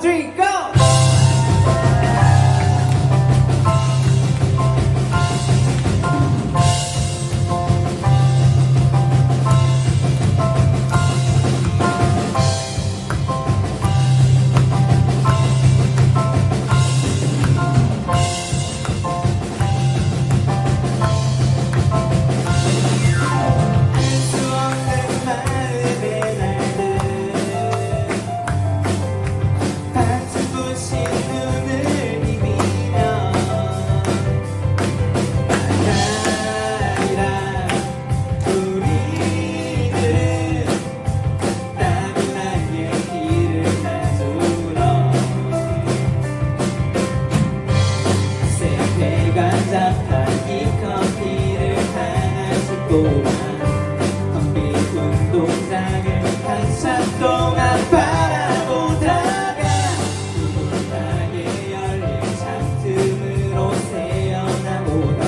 three, go! 세상을 한참 동안 바라보다가 무분하게 열린 창틈으로 새어나보다.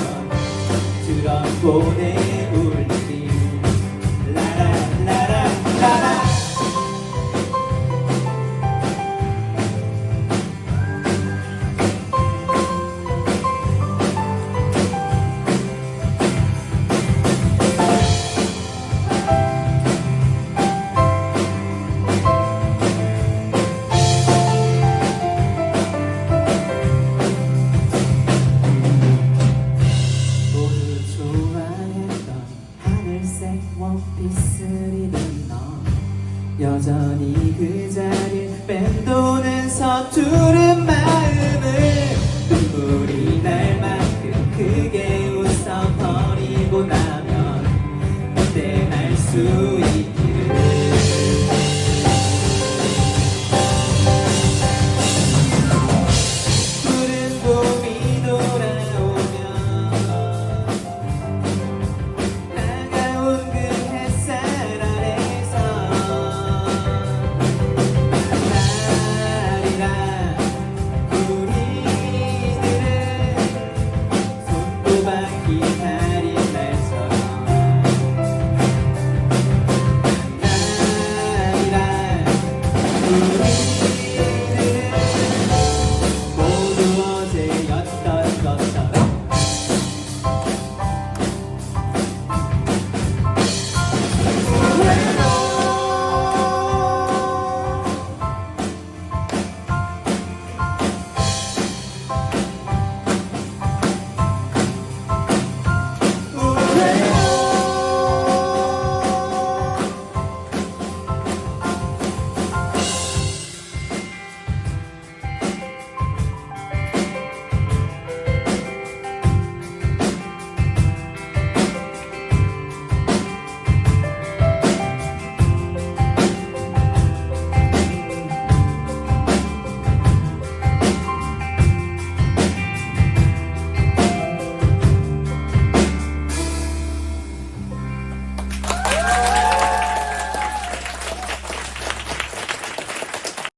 여전히 그 자리 맴도는 서투른